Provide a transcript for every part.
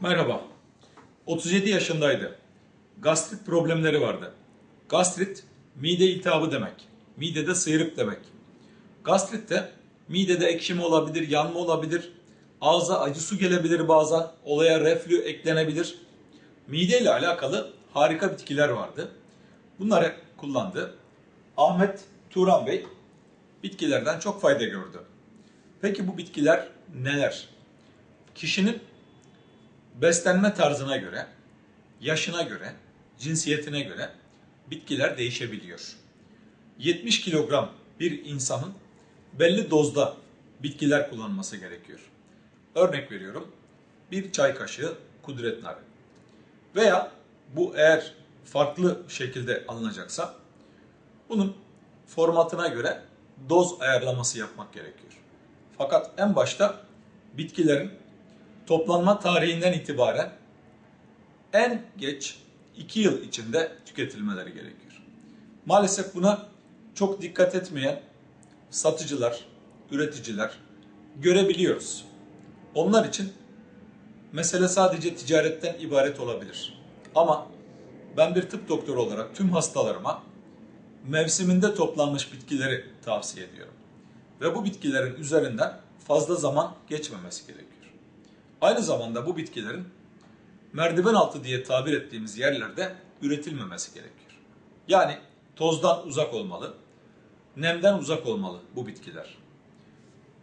Merhaba. 37 yaşındaydı. Gastrit problemleri vardı. Gastrit mide iltihabı demek. Midede sıyrık demek. Gastrit de midede ekşime olabilir, yanma olabilir. Ağza acı su gelebilir bazen. Olaya reflü eklenebilir. Mide ile alakalı harika bitkiler vardı. Bunları kullandı. Ahmet Turan Bey bitkilerden çok fayda gördü. Peki bu bitkiler neler? Kişinin beslenme tarzına göre, yaşına göre, cinsiyetine göre bitkiler değişebiliyor. 70 kilogram bir insanın belli dozda bitkiler kullanması gerekiyor. Örnek veriyorum. Bir çay kaşığı kudret narı. Veya bu eğer farklı şekilde alınacaksa bunun formatına göre doz ayarlaması yapmak gerekiyor. Fakat en başta bitkilerin toplanma tarihinden itibaren en geç 2 yıl içinde tüketilmeleri gerekiyor. Maalesef buna çok dikkat etmeyen satıcılar, üreticiler görebiliyoruz. Onlar için mesele sadece ticaretten ibaret olabilir. Ama ben bir tıp doktoru olarak tüm hastalarıma mevsiminde toplanmış bitkileri tavsiye ediyorum. Ve bu bitkilerin üzerinden fazla zaman geçmemesi gerekiyor. Aynı zamanda bu bitkilerin merdiven altı diye tabir ettiğimiz yerlerde üretilmemesi gerekiyor. Yani tozdan uzak olmalı, nemden uzak olmalı bu bitkiler.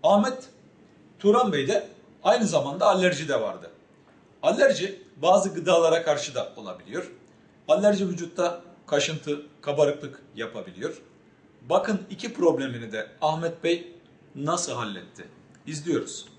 Ahmet Turan Bey'de aynı zamanda alerji de vardı. Alerji bazı gıdalara karşı da olabiliyor. Alerji vücutta kaşıntı, kabarıklık yapabiliyor. Bakın iki problemini de Ahmet Bey nasıl halletti? İzliyoruz.